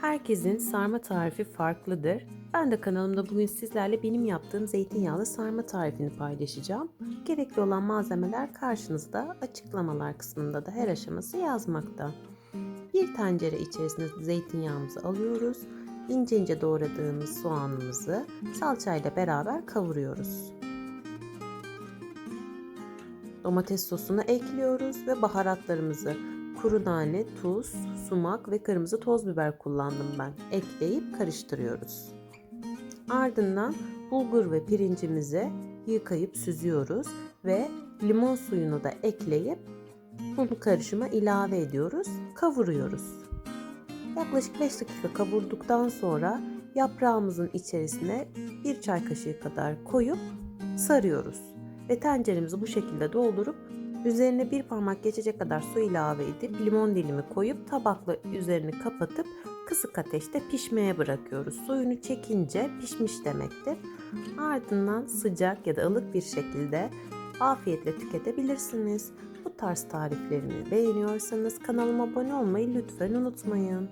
Herkesin sarma tarifi farklıdır. Ben de kanalımda bugün sizlerle benim yaptığım zeytinyağlı sarma tarifini paylaşacağım. Gerekli olan malzemeler karşınızda açıklamalar kısmında da her aşaması yazmakta. Bir tencere içerisine zeytinyağımızı alıyoruz. İnce ince doğradığımız soğanımızı salçayla beraber kavuruyoruz. Domates sosunu ekliyoruz ve baharatlarımızı kuru nane, tuz, sumak ve kırmızı toz biber kullandım ben. Ekleyip karıştırıyoruz. Ardından bulgur ve pirincimizi yıkayıp süzüyoruz ve limon suyunu da ekleyip bu karışıma ilave ediyoruz, kavuruyoruz. Yaklaşık 5 dakika kavurduktan sonra yaprağımızın içerisine bir çay kaşığı kadar koyup sarıyoruz. Ve tenceremizi bu şekilde doldurup üzerine bir parmak geçecek kadar su ilave edip limon dilimi koyup tabakla üzerini kapatıp kısık ateşte pişmeye bırakıyoruz. Suyunu çekince pişmiş demektir. Ardından sıcak ya da ılık bir şekilde afiyetle tüketebilirsiniz. Bu tarz tariflerimi beğeniyorsanız kanalıma abone olmayı lütfen unutmayın.